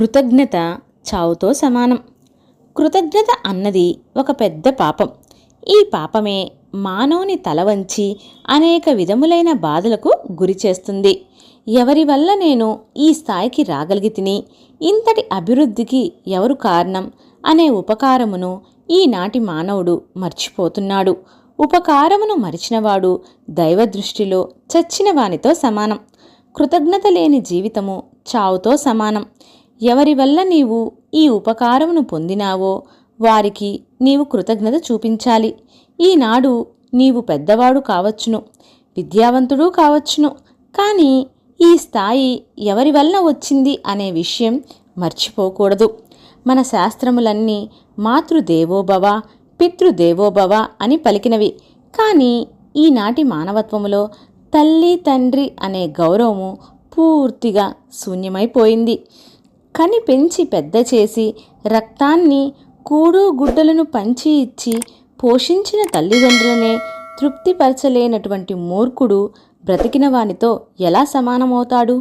కృతజ్ఞత చావుతో సమానం. కృతజ్ఞత అన్నది ఒక పెద్ద పాపం. ఈ పాపమే మానవుని తల వంచి అనేక విధములైన బాధలకు గురి చేస్తుంది. ఎవరి వల్ల నేను ఈ స్థాయికి రాగలిగి తిని ఇంతటి అభివృద్ధికి ఎవరు కారణం? అనే ఉపకారమును ఈనాటి మానవుడు మర్చిపోతున్నాడు. ఉపకారమును మరిచినవాడు దైవ దృష్టిలో చచ్చిన వానితో సమానం. కృతజ్ఞత లేని జీవితము చావుతో సమానం. ఎవరి వల్ల నీవు ఈ ఉపకారమును పొందినావో వారికి నీవు కృతజ్ఞత చూపించాలి. ఈనాడు నీవు పెద్దవాడు కావచ్చును విద్యావంతుడు కావచ్చును. కానీ ఈ స్థాయి ఎవరి వలన వచ్చింది అనే విషయం మర్చిపోకూడదు. మన శాస్త్రములన్నీ మాతృదేవోభవ పితృదేవోభవ అని పలికినవి. కానీ ఈనాటి మానవత్వములో తల్లి తండ్రి అనే గౌరవము పూర్తిగా శూన్యమైపోయింది. కని పెంచి పెద్ద చేసి రక్తాన్ని కూడు గుడ్డలను పంచి ఇచ్చి పోషించిన తల్లిదండ్రులనే తృప్తిపరచలేనటువంటి మూర్ఖుడు బ్రతికిన వానితో ఎలా సమానమవుతాడు?